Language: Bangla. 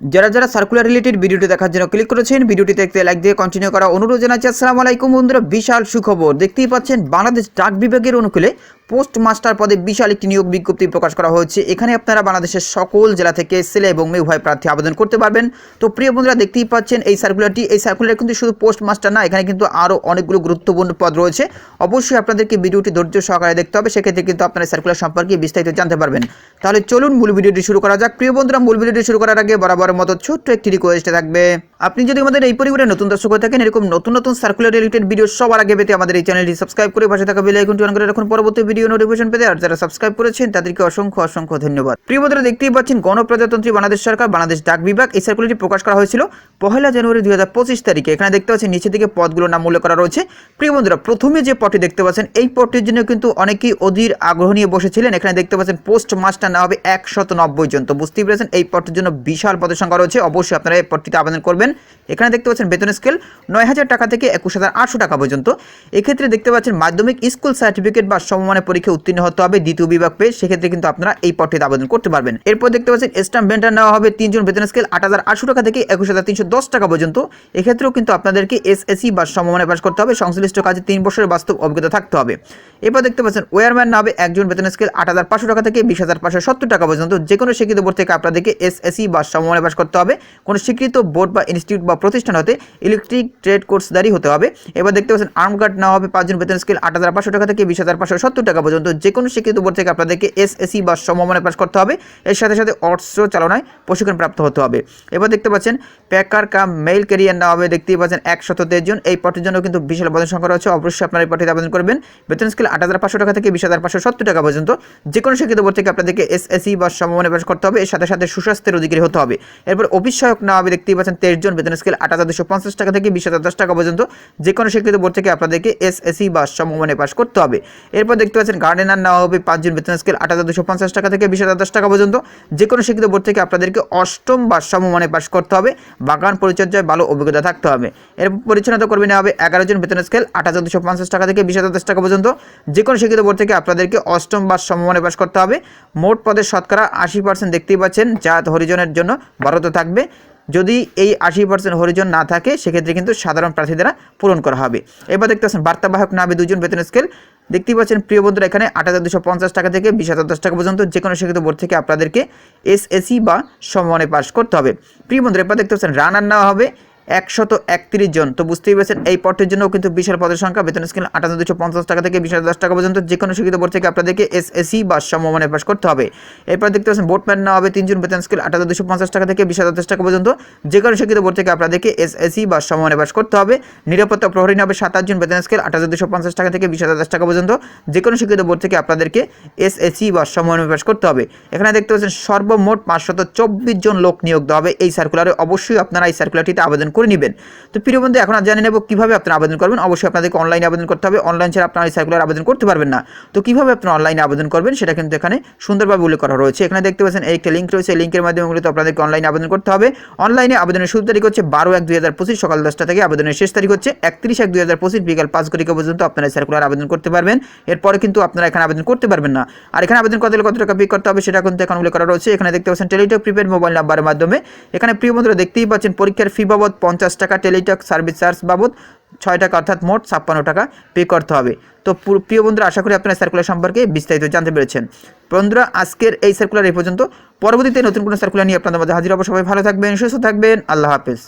যারা যারা সার্কুলার রিলেটেড ভিডিওটি দেখার জন্য ক্লিক করেছেন ভিডিওটি দেখতে লাইক দিয়ে কন্টিনিউ করা অনুরোধ জানাচ্ছি। আসসালামু আলাইকুম বন্ধুরা, বিশাল সুখবর। দেখতেই পাচ্ছেন বাংলাদেশ ডাক বিভাগের অনুকূলে পোস্ট মাস্টার পদে বিশাল একটি নিয়োগ বিজ্ঞপ্তি প্রকাশ করা হয়েছে। এখানে আপনারা বাংলাদেশের সকল জেলা থেকে ছেলে এবং মেয়ে উভয় প্রার্থী আবেদন করতে পারবেন। তো প্রিয় বন্ধুরা, দেখতেই পাচ্ছেন এই সার্কুলারটি এই সার্কুলার কিন্তু শুধু পোস্ট মাস্টার না, এখানে কিন্তু আরও অনেকগুলো গুরুত্বপূর্ণ পদ রয়েছে। অবশ্যই আপনাদেরকে ভিডিওটি ধৈর্য সহকারে দেখতে হবে, সেক্ষেত্রে কিন্তু আপনারা সার্কুলার সম্পর্কে বিস্তারিত জানতে পারবেন। তাহলে চলুন মূল ভিডিওটি শুরু করা যাক। প্রিয় বন্ধুরা, মূল ভিডিওটি শুরু করার আগে বরাবরের মতো ছোট্ট একটি রিকোয়েস্ট থাকবে। আপনি যদি আমাদের এই পরিবারে নতুন দর্শক হয়ে থাকেন, এরকম নতুন নতুন সার্কুলার রিলেটেড ভিডিও সবার আগে পেতে আমাদের এই চ্যানেলটি সাবস্ক্রাইব করে পাশে থাকা বেল আইকনটি অন করে রাখুন। পরবর্তী ভিডিও নোটিফিকেশন পেতে আর যারা সাবস্ক্রাইব করেছেন, তাদেরকে অসংখ্য অসংখ্য ধন্যবাদ। প্রিয় বন্ধুরা, দেখতেই পাচ্ছেন গণপ্রজাতন্ত্রী বাংলাদেশ সরকার, বাংলাদেশ ডাক বিভাগ। এই সার্কুলারটি প্রকাশ করা হয়েছিল পহেলা জানুয়ারি দুই হাজার পঁচিশ তারিখে। এখানে দেখতে পাচ্ছেন নিচে থেকে পদগুলোর নাম উল্লেখ করা রয়েছে। প্রিয় বন্ধুরা, প্রথমে যে পদটি দেখতে পাচ্ছেন, এই পদটির জন্য কিন্তু অনেকেই অধীর আগ্রহ নিয়ে বসেছিলেন। এখানে দেখতে পাচ্ছেন পোস্ট মাস্টার না হবে একশত নব্বই জন। তো বুঝতেই পেরেছেন, এই পদটির জন্য বিশাল পদের সংখ্যা রয়েছে। অবশ্যই আপনারা এই পদটিতে আবেদন করবেন। এখানে দেখতে পাচ্ছেন বেতন স্কেল নয় হাজার টাকা থেকে একুশ হাজার আটশো টাকা পর্যন্ত। এক্ষেত্রে দেখতে পাচ্ছেন মাধ্যমিক স্কুল সার্টিফিকেট বা সমমানের পরীক্ষা উত্তীর্ণ হতে হবে, দ্বিতীয় বিভাগ পেয়ে সেক্ষেত্রে কিন্তু আপনারা এই পদটিতে আবেদন করতে পারবেন। এরপর দেখতে পাচ্ছেন স্টাম্প বেন্টার নেওয়া হবে, তিনজন বেতন স্কেল আট হাজার আটশো টাকা থেকে একুশ হাজার তিনশো দশ টাকা পর্যন্ত। এক্ষেত্রেও কিন্তু আপনাদেরকে এসএসসি বা সমমানে পাশ করতে হবে, সংশ্লিষ্ট কাজে তিন বছরের বাস্তব অভিজ্ঞতা থাকতে হবে। এরপর দেখতে পাচ্ছেন ওয়ারম্যান নামে একজন বেতন স্কেল আট হাজার পাঁচশো টাকা থেকে বিশ হাজার পাঁচশো সত্তর টাকা পর্যন্ত। যে কোনো শিক্ষিত বোর্ড থেকে আপনাদেরকে এসএসসি বা সমমানে পাশ করতে হবে। কোনো স্বীকৃত বোর্ড বা ইনস্টিটিউট বা প্রতিষ্ঠান হতে ইলেকট্রিক ট্রেড কোর্সদারি হতে হবে। এবার দেখতে পাচ্ছেন, আর্ম গার্ড নেওয়া হবে পাঁচজন বেতন স্কেল আট হাজার পাঁচশো টাকা থেকে বিশ হাজার পাঁচশো সত্তর টাকা পর্যন্ত। যে কোনো শিক্ষিত বোর্ড থেকে আপনাদেরকে এসএসসি বা সমমানে পাশ করতে হবে। এর সাথে সাথে অস্ত্র চালনায় প্রশিক্ষণ প্রাপ্ত হতে হবে। এবার দেখতে পাচ্ছেন, প্যাকার কাম মেইল ক্যারিয়ার নেওয়া হবে। দেখতেই পাচ্ছেন একশত জন। এই পটের জন্য কিন্তু বিশাল আবেদন সংখ্যা রয়েছে। অবশ্যই আপনারা এই পটিতে আবেদন করবেন। বেতন স্কেল আট হাজার পাঁচশো টাকা থেকে বিশ হাজার পাঁচশো সত্তর টাকা পর্যন্ত। যে কোনো শিক্ষিত বোর্ড থেকে আপনাদেরকে এসএসসি বা সমমানে পাশ করতে হবে। এর সাথে সাথে সুস্বাস্থ্যের অধিকারী হতে হবে। এরপর অফিস সহায়ক নেওয়া হবে। দেখতেই পাচ্ছেন, তেইশ জন বেতন স্কেল আট হাজার দুশো পঞ্চাশ টাকা থেকে বিশ হাজার দশ টাকা পর্যন্ত যে কোনো শিক্ষিত বোর্ড থেকে আপনাদেরকে এস এসএসসি বা সমমানে পাশ করতে হবে। এরপর দেখতে পাচ্ছেন গার্ডেনার নেওয়া হবে পাঁচজন বেতন স্কেল আট হাজার দুশো পঞ্চাশ টাকা থেকে বিশ হাজার দশ টাকা পর্যন্ত। যে কোনো শিক্ষিত বোর্ড থেকে আপনাদেরকে অষ্টম বা সমমানে পাশ করতে হবে। বাগান পরিচর্যায় ভালো অভিজ্ঞতা থাকতে হবে। এর পরিচ্ছন্নতা কর্মী নেওয়া হবে এগারো জন বেতন স্কেল আট হাজার দুশো পঞ্চাশ টাকা থেকে বিশ হাজার দশ টাকা পর্যন্ত। যে কোনো শিক্ষিত বোর্ড থেকে আপনাদেরকে অষ্টম বা সমমানে পাশ করতে হবে। মোট পদের শতকরা আশি পার্সেন্ট দেখতেই পাচ্ছেন। জাত হরিজনের জন্য ভারত থাকবে। যদি এই আশি পার্সেন্ট হরিজন না থাকে, সেক্ষেত্রে কিন্তু সাধারণ প্রার্থী দ্বারা পূরণ করা হবে। এবার দেখতে পাচ্ছেন বার্তাবাহক নামে দুজন বেতন স্কেল দেখতেই পাচ্ছেন, প্রিয় বন্ধুরা, এখানে আট হাজার দুশো পঞ্চাশ টাকা থেকে বিশ হাজার দশ টাকা পর্যন্ত যে কোনো শিক্ষিত বোর্ড থেকে আপনাদেরকে এসএসসি বা সমমানে পাস করতে হবে। প্রিয় বন্ধুরা, এবার দেখতে পাচ্ছেন রানার নেওয়া হবে। একশত একত্রিশ জন। তো বুঝতেই পারছেন, এই পটের জন্য কিন্তু বিশাল পদের সংখ্যা। বেতন স্কেল আট হাজার দুশো পঞ্চাশ টাকা থেকে বিশ হাজার টাকা পর্যন্ত যে কোনো শিক্ষিত বোর্ড থেকে আপনাদেরকে এসএসসি বা সমমানে পাস করতে হবে। এরপর দেখতে পাচ্ছেন বোটম্যান নেওয়া হবে তিনজন বেতন স্কেল আট হাজার দুশো পঞ্চাশ টাকা থেকে বিশ হাজার টাকা পর্যন্ত যে কোনো শিক্ষিত বোর্ড থেকে আপনাদেরকে এসএসসি বা সমমানে পাস করতে হবে। নিরাপত্তা প্রহরী হবে সাত আটজন বেতন স্কেল আট হাজার দুশো পঞ্চাশ টাকা থেকে বিশ হাজার টাকা পর্যন্ত যে কোনো শিক্ষিত বোর্ড থেকে আপনাদেরকে এস এসএসসি বা সমমানে পাস করতে হবে। এখানে দেখতে পাচ্ছেন, সর্বমোট পাঁচশত চব্বিশ জন লোক নিয়োগ দেওয়া হবে এই সার্কুলারে অবশ্যই আপনারা এই সার্কুলারটিতে আবেদন করে নেবেন। তো প্রিয় বন্ধু, এখন আর জানিয়ে নেব কীভাবে আপনারা আবেদন করবেন। অবশ্যই আপনাদেরকে অনলাইনে আবেদন করতে হবে। অনলাইন ছাড়া আপনারা এই সার্কুলার আবেদন করতে পারবেন না। তো কীভাবে আপনারা অনলাইনে আবেদন করবেন, সেটা কিন্তু এখানে সুন্দরভাবে উল্লেখ করা রয়েছে। এখানে দেখতে পাচ্ছেন, এই একটা লিঙ্ক রয়েছে। লিঙ্কের মাধ্যমে মূলত আপনাদেরকে অনলাইনে আবেদন করতে হবে। অনলাইনে আবেদনের শুরু তারিখ হচ্ছে বারো এক দুই হাজার পঁচিশ, সকাল দশটা থেকে আবেদনের শেষ তারিখ হচ্ছে একত্রিশ এক দুই হাজার পঁচিশ, বিকাল পাঁচ ঘটিকা পর্যন্ত আপনারা সার্কুলার আবেদন করতে পারবেন। এরপরে কিন্তু আপনারা এখানে আবেদন করতে পারবেন না। আর এখানে আবেদন করতে কত টাকা পে করতে হবে, সেটা কিন্তু এখন উল্লেখ করা রয়েছে। এখানে দেখতে পাচ্ছেন টেলিটক প্রিপেড মোবাইল নাম্বারের মাধ্যমে। এখানে প্রিয় বন্ধুরা, দেখতেই পাচ্ছেন, পরীক্ষার ফি বাবদ পঞ্চাশ টাকা টেলিটক সার্ভিস চার্জ বাবদ ছয় টাকা অর্থাৎ মোট ছাপ্পান্ন টাকা পে করতে হবে। তো পুরো- প্রিয় বন্ধুরা, আশা করি আপনারা সার্কুলার সম্পর্কে বিস্তারিত জানতে পেরেছেন। বন্ধুরা, আজকের এই সার্কুলার এই পর্যন্ত। পরবর্তীতে নতুন কোনো সার্কুলার নিয়ে আপনাদের মধ্যে হাজির সবাই ভালো থাকবেন, সুস্থ থাকবেন। আল্লাহ হাফেজ।